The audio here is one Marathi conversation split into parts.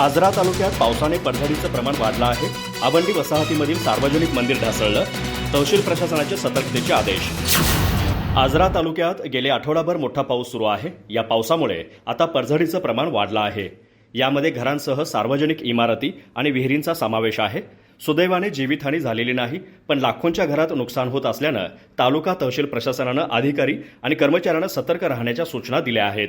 आजरा तालुक्यात पावसाने पडझडीचं प्रमाण वाढलं आहे. आवंडी वसाहतीमधील सार्वजनिक मंदिर ढासळलं. तहसील प्रशासनाचे सतर्कतेचे आदेश. आजरा तालुक्यात गेले आठवडाभर मोठा पाऊस सुरू आहे. या पावसामुळे आता पडझडीचं प्रमाण वाढलं आहे. यामध्ये घरांसह सार्वजनिक इमारती आणि विहिरींचा समावेश आहे. सुदैवाने जीवितहानी झालेली नाही पण लाखोंच्या घरात नुकसान होत असल्यानं तालुका तहसील प्रशासनानं अधिकारी आणि कर्मचाऱ्यांना सतर्क राहण्याच्या सूचना दिल्या आहेत.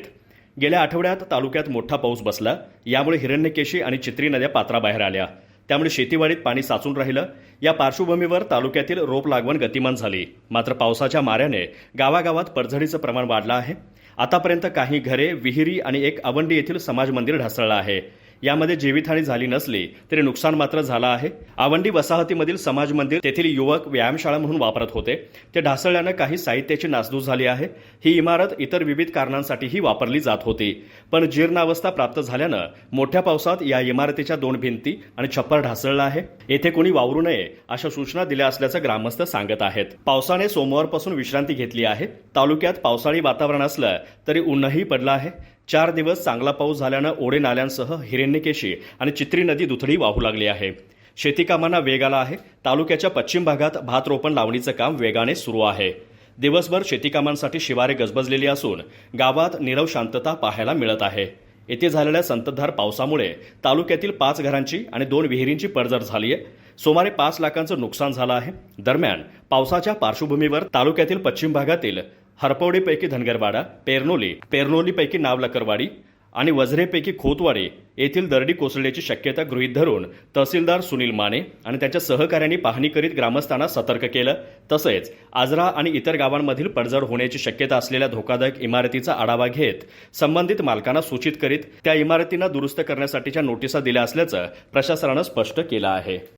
गेल्या आठवड्यात तालुक्यात मोठा पाऊस बसला. यामुळे हिरण्यकेशी आणि चित्री नद्या पात्राबाहेर आल्या. त्यामुळे शेतीवाडीत पाणी साचून राहिलं. या पार्श्वभूमीवर तालुक्यातील रोप लागवण गतिमान झाली. मात्र पावसाच्या माऱ्याने गावागावात पडझडीचं प्रमाण वाढलं आहे. आतापर्यंत काही घरे विहिरी आणि एक अवंडी येथील समाज मंदिर ढासळलं आहे. यामध्ये जीवितहानी झाली नसली तरी नुकसान मात्र झालं आहे. आवंडी वसाहतीमधील समाज मंदिर तेथील युवक व्यायामशाळा म्हणून वापरत होते. ते ढासळल्यानं काही साहित्याची नासधूस झाली आहे. ही इमारत इतर विविध कारणांसाठीही वापरली जात होती. पण जीर्णावस्था प्राप्त झाल्यानं मोठ्या पावसात या इमारतीच्या दोन भिंती आणि छप्पर ढासळलं आहे. येथे कोणी वावरू नये अशा सूचना दिल्या असल्याचं ग्रामस्थ सांगत आहेत. पावसाने सोमवारपासून विश्रांती घेतली आहे. तालुक्यात पावसाळी वातावरण असलं तरी ऊनही पडलं आहे. चार दिवस चांगला पाऊस झाल्यानं ओढे नाल्यांसह हिरण्यकेशी आणि चित्री नदी दुथडी वाहू लागली आहे. शेतीकामांना वेग आला आहे. तालुक्याच्या पश्चिम भागात भात रोपण लावणीचं काम वेगाने सुरू आहे. दिवसभर शेती कामांसाठी शिवारे गजबजलेली असून गावात नीरव शांतता पाहायला मिळत आहे. येथे झालेल्या संततधार पावसामुळे तालुक्यातील पाच घरांची आणि दोन विहिरींची पडझड झाली आहे. सुमारे पाच लाखांचं नुकसान झालं आहे. दरम्यान पावसाच्या पार्श्वभूमीवर तालुक्यातील पश्चिम भागातील हरपवडीपैकी धनगरवाडा पेरनोली पेरनोलीपैकी नावलकरवाडी आणि वझरेपैकी खोतवाडी येथील दरडी कोसळण्याची शक्यता गृहीत धरून तहसीलदार सुनील माने आणि त्यांच्या सहकाऱ्यांनी पाहणी करीत ग्रामस्थांना सतर्क केलं. तसेच आजरा आणि इतर गावांमधील पडझड होण्याची शक्यता असलेल्या धोकादायक इमारतीचा आढावा घेत संबंधित मालकांना सूचित करीत त्या इमारतींना दुरुस्त करण्यासाठीच्या नोटिसा दिल्या असल्याचं प्रशासनानं स्पष्ट केलं आहे.